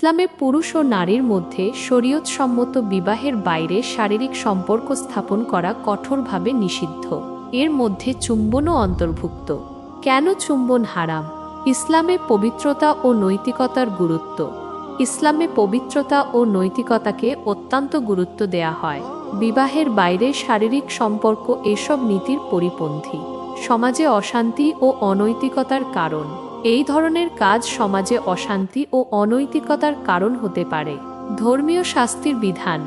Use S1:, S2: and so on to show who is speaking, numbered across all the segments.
S1: ইসলামে পুরুষ ও নারীর মধ্যে শরীয়তসম্মত বিবাহের বাইরে শারীরিক সম্পর্ক স্থাপন করা কঠোরভাবে নিষিদ্ধ। এর মধ্যে চুম্বনও অন্তর্ভুক্ত। কেন চুম্বন হারাম? ইসলামে পবিত্রতা ও নৈতিকতার গুরুত্ব। ইসলামে পবিত্রতা ও নৈতিকতাকে অত্যন্ত গুরুত্ব দেয়া হয়। বিবাহের বাইরে শারীরিক সম্পর্ক এসব নীতির পরিপন্থী। সমাজে অশান্তি ও অনৈতিকতার কারণ। এই ধরনের কাজ সমাজে অশান্তি ও অনৈতিকতার কারণ হতে পারে। ধর্মীয় শাস্তির বিধান।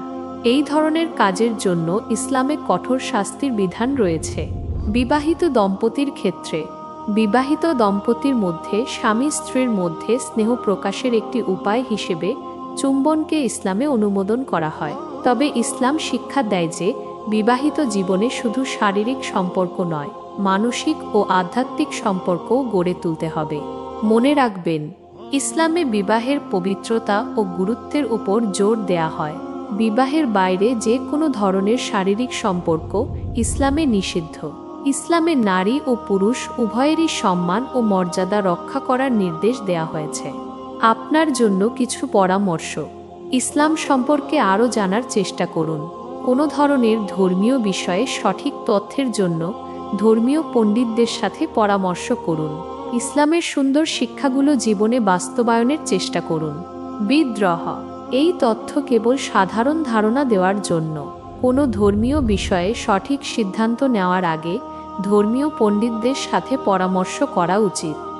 S1: এই ধরনের কাজের জন্য ইসলামে কঠোর শাস্তির বিধান রয়েছে। বিবাহিত দম্পতির ক্ষেত্রে। বিবাহিত দম্পতির মধ্যে স্বামী স্ত্রীর মধ্যে স্নেহ প্রকাশের একটি উপায় হিসেবে চুম্বনকে ইসলামে অনুমোদন করা হয়। তবে ইসলাম শিক্ষা দেয় যে, বিবাহিত জীবনে শুধু শারীরিক সম্পর্ক নয় মানসিক ও আধ্যাত্মিক সম্পর্ক গড়ে তুলতে হবে। মনে রাখবেন, ইসলামে বিবাহের পবিত্রতা ও গুরুত্বের উপর জোর দেয়া হয়। বিবাহের বাইরে যে কোনো ধরনের শারীরিক সম্পর্ক ইসলামে নিষিদ্ধ। ইসলামে নারী ও পুরুষ উভয়েরই সম্মান ও মর্যাদা রক্ষা করার নির্দেশ দেয়া হয়েছে। আপনার জন্য কিছু পরামর্শ। ইসলাম সম্পর্কে আরও জানার চেষ্টা করুন। কোনো ধরনের ধর্মীয় বিষয়ে সঠিক তথ্যের জন্য ধর্মীয় পণ্ডিতদের সাথে পরামর্শ করুন। ইসলামের সুন্দর শিক্ষাগুলো জীবনে বাস্তবায়নের চেষ্টা করুন। বিদ্রোহ। এই তথ্য কেবল সাধারণ ধারণা দেওয়ার জন্য। কোনো ধর্মীয় বিষয়ে সঠিক সিদ্ধান্ত নেওয়ার আগে ধর্মীয় পণ্ডিতদের সাথে পরামর্শ করা উচিত।